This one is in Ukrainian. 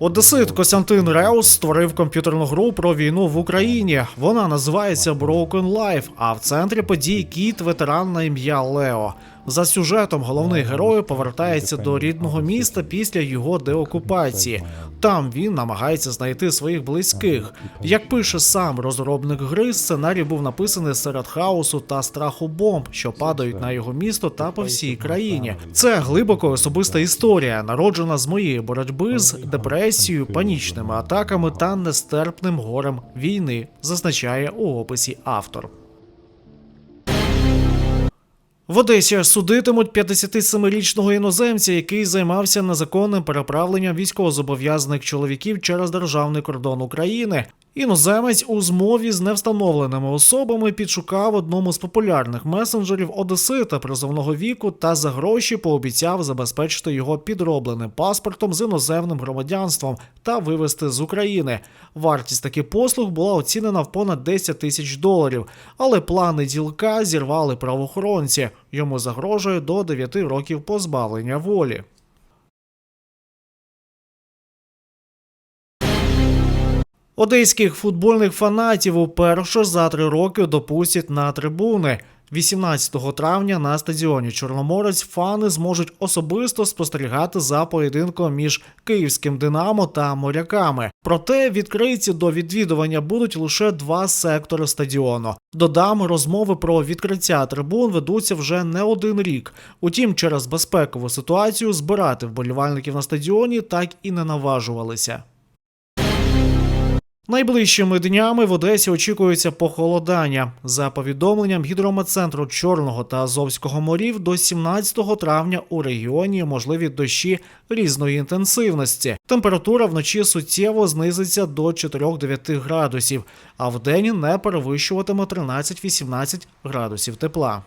Одесит Костянтин Реус створив комп'ютерну гру про війну в Україні. Вона називається Broken Life, а в центрі подій кіт ветеран на ім'я Лео. За сюжетом головний герой повертається до рідного міста після його деокупації. Там він намагається знайти своїх близьких. Як пише сам розробник гри, сценарій був написаний серед хаосу та страху бомб, що падають на його місто та по всій країні. Це глибоко особиста історія, народжена з моєї боротьби з депресією, панічними атаками та нестерпним горем війни, зазначає у описі автор. В Одесі судитимуть 57-річного іноземця, який займався незаконним переправленням військовозобов'язаних чоловіків через державний кордон України. Іноземець у змові з невстановленими особами підшукав одному з популярних месенджерів Одесита призовного віку та за гроші пообіцяв забезпечити його підробленим паспортом з іноземним громадянством та вивезти з України. Вартість таких послуг була оцінена в понад 10 тисяч доларів, але плани ділка зірвали правоохоронці. Йому загрожує до 9 років позбавлення волі. Одеських футбольних фанатів уперше за три роки допустять на трибуни. 18 травня на стадіоні Чорноморець фани зможуть особисто спостерігати за поєдинком між київським Динамо та моряками. Проте відкриті до відвідування будуть лише два сектори стадіону. Додам, розмови про відкриття трибун ведуться вже не один рік. Утім, через безпекову ситуацію збирати вболівальників на стадіоні так і не наважувалися. Найближчими днями в Одесі очікується похолодання. За повідомленням гідрометцентру Чорного та Азовського морів, до 17 травня у регіоні можливі дощі різної інтенсивності. Температура вночі суттєво знизиться до 4-9 градусів, а вдень не перевищуватиме 13-18 градусів тепла.